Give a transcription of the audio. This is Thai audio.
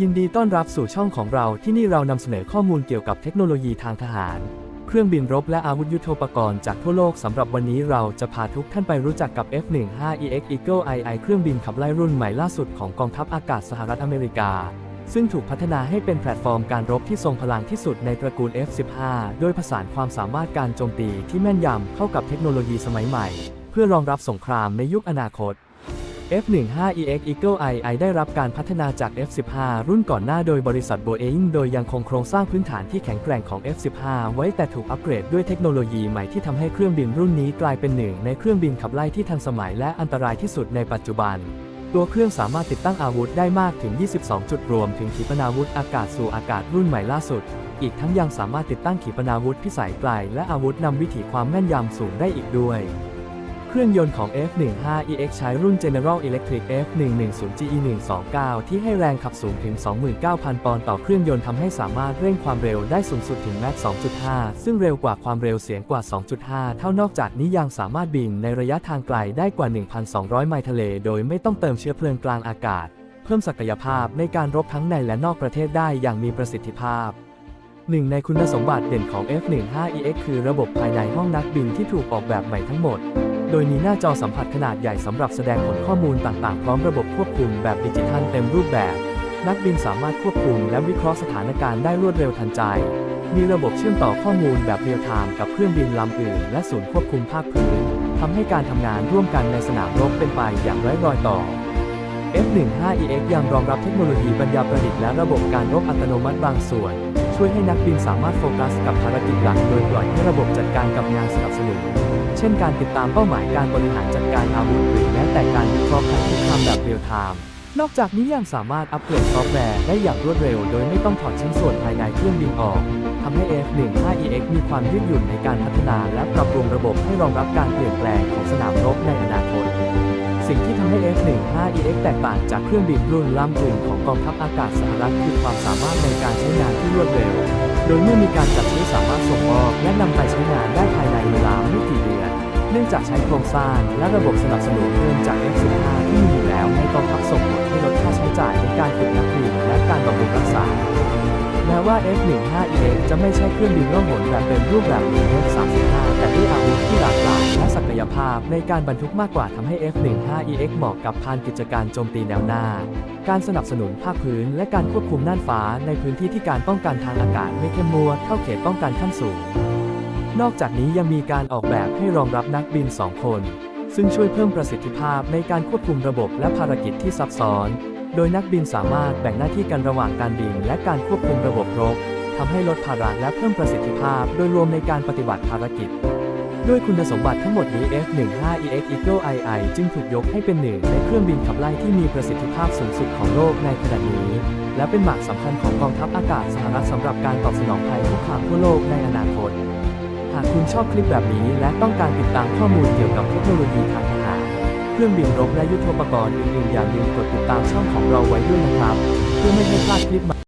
ยินดีต้อนรับสู่ช่องของเราที่นี่เรานำเสนอข้อมูลเกี่ยวกับเทคโนโลยีทางทหาร เครื่องบินรบและอาวุธยุโทโธปกรณ์จากทั่วโลกสำหรับวันนี้เราจะพาทุกท่านไปรู้จักกับ F-15EX Eagle II เครื่องบินขับไล่รุ่นใหม่ล่าสุดของกองทัพอากาศสหรัฐอเมริกา ซึ่งถูกพัฒนาให้เป็นแพลตฟอร์มการรบที่ทรงพลังที่สุดในตระกูล F-15 โดยผสานความสามารถการโจมตีที่แม่นยำเข้ากับเทคโนโลยีสมัยใหม่ เพื่อรองรับสงครามในยุคอนาคต F-15EX Eagle II ได้รับการพัฒนาจาก F-15 รุ่นก่อนหน้าโดยบริษัท Boeing โดยยังคงโครงสร้างพื้นฐานที่แข็งแกร่งของ F-15 ไว้แต่ถูกอัปเกรดด้วยเทคโนโลยีใหม่ที่ทำให้เครื่องบินรุ่นนี้กลายเป็นหนึ่งในเครื่องบินขับไล่ที่ทันสมัยและอันตรายที่สุดในปัจจุบัน ตัวเครื่องสามารถติดตั้งอาวุธได้มากถึง 22 จุดรวมถึงขีปนาวุธอากาศสู่อากาศรุ่นใหม่ล่าสุด อีกทั้งยังสามารถติดตั้งขีปนาวุธพิสัยไกลและอาวุธนำวิถีความแม่นยำสูงได้อีกด้วย เครื่องยนต์ของ F15EX ใช้รุ่น General Electric F110GE129 ที่ให้แรงขับสูงถึง 29,000 ปอนด์ต่อเครื่องยนต์ทำให้สามารถเร่งความเร็วได้สูงสุดถึงแมค2.5 ซึ่งเร็วกว่าความเร็วเสียงกว่า 2.5 เท่านอกจากนี้ยังสามารถบินในระยะทางไกลได้กว่า 1,200 ไมล์ทะเล โดยไม่ต้องเติมเชื้อเพลิงกลางอากาศ เพิ่มศักยภาพในการรบทั้งในและนอกประเทศได้อย่างมีประสิทธิภาพหนึ่งในคุณสมบัติเด่นของ F15EX คือระบบภายในห้องนักบินที่ถูกออกแบบใหม่ทั้งหมด โดยมีหน้าจอสัมผัสขนาดใหญ่สำหรับแสดงผลข้อมูลต่างๆ พร้อมระบบควบคุมแบบดิจิทัลเต็มรูปแบบ นักบินสามารถควบคุมและวิเคราะห์สถานการณ์ได้รวดเร็วทันใจ มีระบบเชื่อมต่อข้อมูลแบบเรียลไทม์กับเครื่องบินลำอื่น และศูนย์ควบคุมภาคพื้นทำให้การทำงานร่วมกันในสนามรบเป็นไปอย่างไร้รอยต่อ F15EX ยังรองรับเทคโนโลยีปัญญาประดิษฐ์และระบบการรบอัตโนมัติบางส่วน ช่วยให้นักบินสามารถโฟกัสกับภารกิจหลักโดยปล่อยให้ระบบจัดการกับงานสนับสนุน ช่นการติดตามเป้าหมายการบริหารจัดการอาวุธหรือแม้แต่การวิเคราะห์พันธุกรรมแบบเรียลไทม์นอกจากนี้ยังสามารถอัปเกรดซอฟต์แวร์ได้อย่างรวดเร็ว โดยไม่ต้องถอดชิ้นส่วนภายในเครื่องบินออกทำให้ F15EX มีความยืดหยุ่นในการพัฒนาและปรับปรุงระบบให้รองรับการเปลี่ยนแปลงของสนามรบในอนาคต สิ่งที่ทำให้ F15EX แตกต่างจากเครื่องบินรุ่นล่ำอื่นของกองทัพอากาศสหรัฐคือความสามารถในการใช้งานที่รวดเร็ว โดยเมื่อมีการจัดซื้อสามารถส่งมอบและนำไปใช้งานได้ องจากใช้โครงสร้างและระบบสนับสนุนเพิ่มจาก F15 ที่มีอยู่แล้วให้กองทัพส่งผลให้ลดค่าใช้จ่ายในการฝึกนักบินและการบำรุงรักษา แม้ว่า F15EX จะไม่ใช่เครื่องบินร่องหนแบบเต็มรูปแบบเหมือน F35 แต่ด้วยอาวุธที่หลากหลายและศักยภาพในการบรรทุกมากกว่าทำให้ F15EX เหมาะกับพานกิจการโจมตีแนวหน้า การสนับสนุนภาคพื้นและการควบคุมน่านฟ้าในพื้นที่ที่การป้องกันทางอากาศไม่เข้มงวดเท่าเขตป้องกันขั้นสูง นอกจากนี้ยังมีการออกแบบให้รองรับนักบิน 2 คน ซึ่งช่วยเพิ่มประสิทธิภาพในการควบคุมระบบและภารกิจที่ซับซ้อน โดยนักบินสามารถแบ่งหน้าที่กันระหว่างการบิน และการควบคุมระบบรบทำให้ลดภาระและเพิ่มประสิทธิภาพ โดยรวมในการปฏิบัติภารกิจ ด้วยคุณสมบัติทั้งหมดนี้ F15EX Eagle II จึงถูกยกให้เป็นหนึ่งในเครื่องบินขับไล่ที่มีประสิทธิภาพสูงสุดของโลกในขณะนี้ และเป็นหมากสำคัญของกองทัพอากาศสหรัฐสำหรับการตอบสนองภัยคุกคามทั่วโลกในอนาคต หากคุณชอบคลิปแบบนี้และต้องการติดตามข้อมูลเกี่ยวกับเทคโนโลยีทางทหาร เครื่องบินรบและยุทโธปกรณ์อื่นๆอย่าลืมกดติดตามช่องของเราไว้ด้วยนะครับ เพื่อไม่ให้พลาดคลิป